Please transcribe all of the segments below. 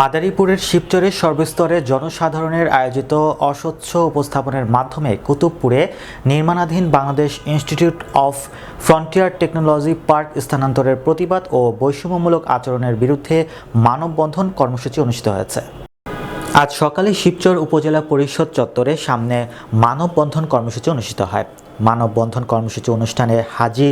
মাদারীপুরের শিবচরের সর্বস্তরে জনসাধারণের আয়োজিত অস্বচ্ছ উপস্থাপনের মাধ্যমে কুতুবপুরে নির্মাণাধীন Bangladesh institute of frontier technology park স্থানান্তরের প্রতিবাদ ও বৈষম্যমূলক আচরণের বিরুদ্ধে মানববন্ধন কর্মসূচি অনুষ্ঠিত হয়েছে। আজ সকালে শিবচর উপজেলা পরিষদ চত্বরে সামনে মানববন্ধন কর্মসূচি অনুষ্ঠিত হয়। মানববন্ধন কর্মসূচি অনুষ্ঠানে হাজি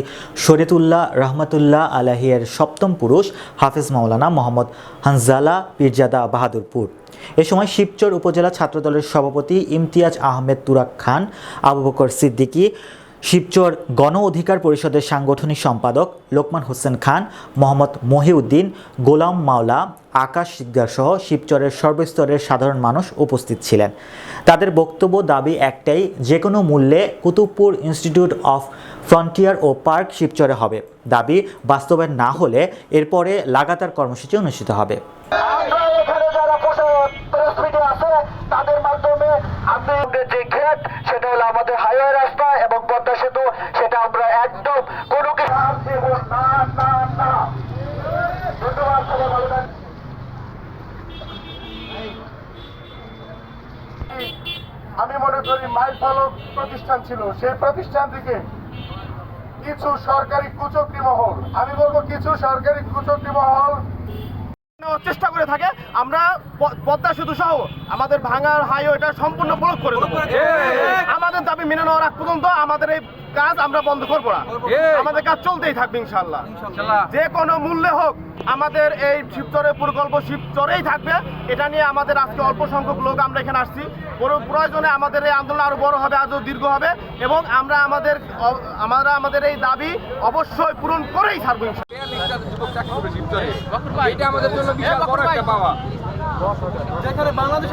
শরীতুল্লাহ রহমতুল্লাহ আলাহিয়ের সপ্তম পুরুষ হাফিজ মাওলানা মোহাম্মদ হানজালা পীরজাদা বাহাদুরপুর। এ সময় শিবচর উপজেলা ছাত্রদলের সভাপতি ইমতিয়াজ আহমেদ তুরাক খান, আবু বকর সিদ্দিকী শিবচর গণ অধিকার পরিষদের সাংগঠনিক সম্পাদক লোকমান হোসেন খান, মোহাম্মদ মহিউদ্দিন, গোলাম মাওলা, আকাশ সিকদার সহ শিবচরের সর্বস্তরের সাধারণ মানুষ উপস্থিত ছিলেন। তাদের বক্তব্য দাবি একটাই যে কোনো মূল্যে কুতুবপুর ইনস্টিটিউট অফ ফ্রন্টিয়ার ও পার্ক শিবচরে হবে। দাবি বাস্তবায়ন না হলে এরপরে লাগাতার কর্মসূচি অনুষ্ঠিত হবে আমরা এখানে যারা প্রেসমিটে আছে তাদের মাধ্যমে আমাদের যে গেট সেটা হলো আমাদের হাইওয়ে রাস্তা এবং পদ্মা সেতু সেটা আমরা একদম কোনো কিছু না না না ধন্যবাদ সবাই ভালো থাকবেন। আমি মনে করি মাইল ফলক প্রতিষ্ঠান ছিল। সেই প্রতিষ্ঠান থেকে কিছু সরকারি কুচক্রি মহল আমি বলব কিছু সরকারি কুচক্রি মহল চেষ্টা করে থাকে। আমরা পদ্মা সেতু সহ আমাদের ভাঙার হাইওয়েটা সম্পূর্ণ ব্লক করে আমাদের দাবি মেনে নেওয়ার আগ পর্যন্ত আমাদের এই কাজ আমরা বন্ধ করব না। আমাদের কাজ চলতেই থাকবে ইনশাল্লাহ যে কোনো মূল্যে হোক আমাদের এই শিবচরের প্রকল্প শিবচরেই থাকবে। এটা নিয়ে আমাদের আজকে অল্প সংখ্যক লোক আমরা এখানে আসছি। পুরো- প্রয়োজনে আমাদের এই আন্দোলন আরও বড় হবে আরও দীর্ঘ হবে এবং আমরা আমাদের আমরা আমাদের এই দাবি অবশ্যই পূরণ করেই ছাড়বো ইনশাল্লাহ। এটা আমাদের জন্য বিশাল বড় একটা পাওয়া।